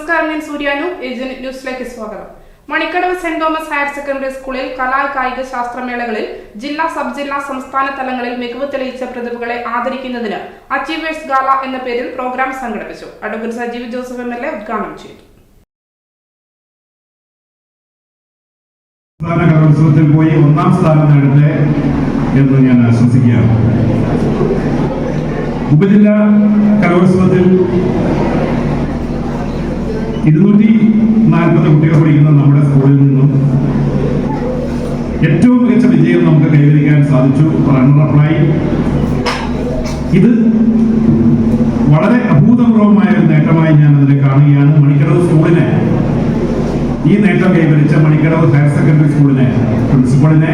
നമസ്കാരം ഞാൻ സൂര്യാനു. ഏജന്റ് ന്യൂസിലേക്ക് സ്വാഗതം. Manikkadavu saint Thomas higher secondary സ്കൂളിൽ കലാ കായിക ശാസ്ത്രമേളകളിൽ ജില്ലാ സബ് ജില്ലാ സംസ്ഥാന തലങ്ങളിൽ മികവ് തെളിയിച്ച പ്രതിഭകളെ ആദരിക്കുന്നതിന് അച്ചീവേഴ്സ് ഗാല എന്ന പേരിൽ പ്രോഗ്രാം സംഘടിപ്പിച്ചു. Advocate Sajeev Joseph M L A ഉദ്ഘാടനം ചെയ്തു. പോയി ഒന്നാം സ്ഥാനം എന്ന് ഞാൻ ആശംസിക്കുകയാണ് ഉപജില്ലാ കലോത്സവത്തിൽ ഇരുന്നൂറ്റി നാൽപ്പത് കുട്ടികൾ പഠിക്കുന്ന നമ്മുടെ സ്കൂളിൽ നിന്നും ഏറ്റവും മികച്ച വിജയം നമുക്ക് കൈവരിക്കാൻ സാധിച്ചു റണ്ണറപ്പായി ഇത് വളരെ അഭൂതപൂർവമായ ഒരു നേട്ടമായി ഞാൻ അതിനെ കാണുകയാണ്. മണിക്കടവ് സ്കൂളിനെ ഈ നേട്ടം കൈവരിച്ച മണിക്കടവ് ഹയർ സെക്കൻഡറി സ്കൂളിനെ പ്രിൻസിപ്പളിനെ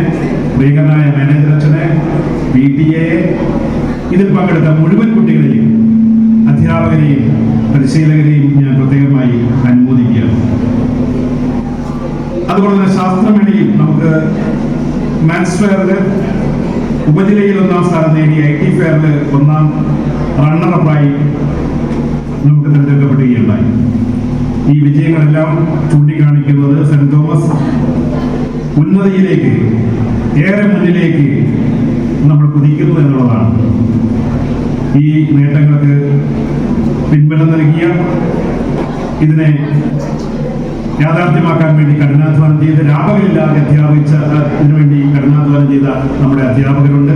പ്രിയങ്കരനായ മാനേജർ അച്ഛനെ പി ടി എ ഇതിൽ പങ്കെടുത്ത മുഴുവൻ കുട്ടികളെയും അധ്യാപകരെയും പരിശീലകരെയും ഞാൻ പ്രത്യേകമായി അനുമോദിക്കുകയാണ് അതുപോലെ തന്നെ ശാസ്ത്രമേളയിൽ നമുക്ക് മാത്സ് ഫെയറിൽ ഉപജില്ലയിൽ ഒന്നാം സ്ഥാനം നേടി ഐ ടി ഫെയറിൽ ഒന്നാം റണ്ണറപ്പായി നമുക്ക് തിരഞ്ഞെടുക്കപ്പെടുകയുണ്ടായി. ഈ വിജയങ്ങളെല്ലാം ചൂണ്ടിക്കാണിക്കുന്നത് സെന്റ് തോമസ് ഉന്നതിയിലേക്ക് ഏറെ മുന്നിലേക്ക് നമ്മൾ കുതിക്കുന്നു എന്നുള്ളതാണ്. ഈ നേട്ടങ്ങൾക്ക് പിൻബലം നൽകിയ ഇതിനെ യാഥാർത്ഥ്യമാക്കാൻ വേണ്ടി കഠിനാധ്വാനം ചെയ്ത് രാപകലില്ലാതെ അധ്യാപിച്ച വേണ്ടി കഠിനാധ്വാനം ചെയ്ത നമ്മുടെ അധ്യാപകരുണ്ട്.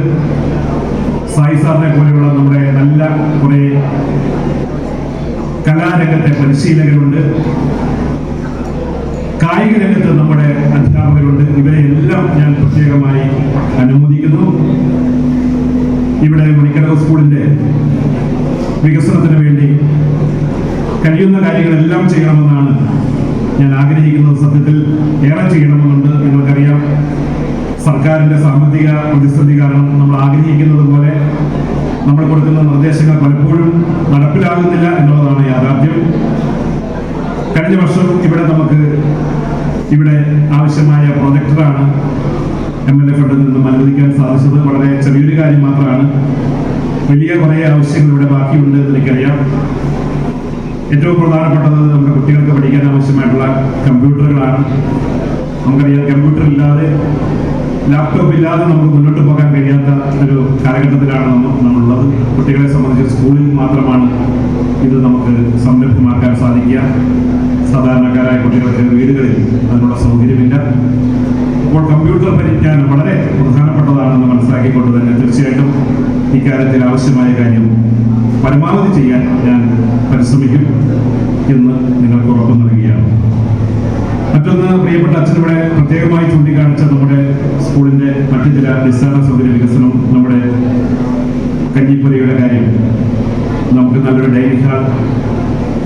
സായി സാറിനെ പോലെയുള്ള നമ്മുടെ നല്ല കുറെ കലാരംഗത്തെ പരിശീലകരുണ്ട്. കായിക രംഗത്ത് നമ്മുടെ അധ്യാപകരുണ്ട്. ഇവരെ എല്ലാം ഞാൻ പ്രത്യേകമായി അനുമോദിക്കുന്നു. ഇവിടെ മണിക്കടവ് സ്കൂളിന്റെ വികസനത്തിന് വേണ്ടി കഴിയുന്ന കാര്യങ്ങളെല്ലാം ചെയ്യണമെന്നാണ് ഞാൻ ആഗ്രഹിക്കുന്നത് സത്യത്തിൽ ഏറെ ചെയ്യണമെന്നുണ്ട്. നിങ്ങൾക്കറിയാം സർക്കാരിന്റെ സാമ്പത്തിക പ്രതിസന്ധി കാരണം നമ്മൾ ആഗ്രഹിക്കുന്നത് പോലെ നമ്മൾ കൊടുക്കുന്ന നിർദ്ദേശങ്ങൾ പലപ്പോഴും നടപ്പിലാകുന്നില്ല എന്നുള്ളതാണ് യാഥാർത്ഥ്യം. കഴിഞ്ഞ വർഷം ഇവിടെ നമുക്ക് ഇവിടെ ആവശ്യമായ പ്രൊജക്ടറാണ് എം എൽ എ ഫണ്ടിൽ നിന്നും അനുവദിക്കാൻ സാധിച്ചത്. വളരെ ചെറിയൊരു കാര്യം മാത്രമാണ്. വലിയ കുറേ ആവശ്യങ്ങൾ ഇവിടെ ബാക്കിയുണ്ട് എന്ന് എനിക്കറിയാം. ഏറ്റവും പ്രധാനപ്പെട്ടത് നമ്മുടെ കുട്ടികൾക്ക് പഠിക്കാൻ ആവശ്യമായിട്ടുള്ള കമ്പ്യൂട്ടറുകളാണ്. നമുക്കറിയാം കമ്പ്യൂട്ടർ ഇല്ലാതെ ലാപ്ടോപ്പ് ഇല്ലാതെ നമുക്ക് മുന്നോട്ട് പോകാൻ കഴിയാത്ത ഒരു കാലഘട്ടത്തിലാണ് നമ്മ- നമ്മളുള്ളത്. കുട്ടികളെ സംബന്ധിച്ച് സ്കൂളിൽ മാത്രമാണ് ഇത് നമുക്ക് സംരംഭമാക്കാൻ സാധിക്കുക. സാധാരണക്കാരായ കുട്ടികൾക്ക് വീടുകളിൽ അതിനുള്ള സൗകര്യമില്ല. അപ്പോൾ കമ്പ്യൂട്ടർ പരിജ്ഞാനം വളരെ പ്രധാനപ്പെട്ടതാണെന്ന് മനസ്സിലാക്കിക്കൊണ്ട് തന്നെ തീർച്ചയായിട്ടും ഇക്കാര്യത്തിൽ ആവശ്യമായ കാര്യം പരമാവധി ചെയ്യാൻ ഞാൻ പരിശ്രമിക്കും എന്ന് നിങ്ങൾക്ക് ഉറപ്പ് നൽകുകയാണ്. മറ്റൊന്ന് പ്രിയപ്പെട്ട അച്ഛനിവിടെ പ്രത്യേകമായി ചൂണ്ടിക്കാണിച്ച നമ്മുടെ സ്കൂളിന്റെ മറ്റു ചില അടിസ്ഥാന സൗകര്യ വികസനം നമ്മുടെ കഞ്ഞിപ്പുരയുടെ കാര്യം. നമുക്ക് നല്ലൊരു ഡൈനിങ് ഹാൾ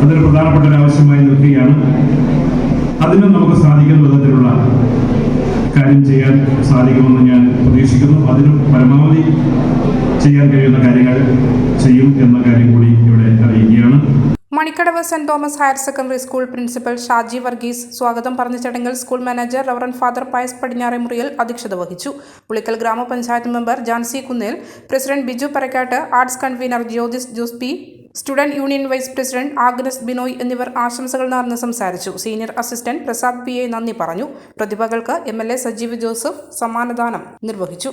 അതൊരു പ്രധാനപ്പെട്ട ഒരു ആവശ്യമായി നിൽക്കുകയാണ്. അതിനും നമുക്ക് സാധിക്കുന്ന വിധത്തിലുള്ള കാര്യം ചെയ്യാൻ സാധിക്കുമെന്ന് ഞാൻ പ്രതീക്ഷിക്കുന്നു. അതിനും പരമാവധി ചെയ്യാൻ കഴിയുന്ന കാര്യങ്ങൾ ചെയ്യും എന്ന കാര്യം കൂടി ഇവിടെ അറിയിക്കുകയാണ്. Manikkadavu saint Thomas higher secondary school principal Shaji Varghese സ്വാഗതം പറഞ്ഞ ചടങ്ങിൽ school manager reverend father Pius Padinjare Muriyil അധ്യക്ഷത വഹിച്ചു. Pulickal grama panchayat member Jancy Kunnel president Biju Parakkat arts convener Jyothis Jose P student union vice president Agnes Binoy എന്നിവർ ആശംസകൾ നേർന്ന് സംസാരിച്ചു. Senior assistant Prasad P A നന്ദി പറഞ്ഞു. പ്രതിഭകൾക്ക് M L A Sajeev Joseph സമ്മാനദാനം നിർവഹിച്ചു.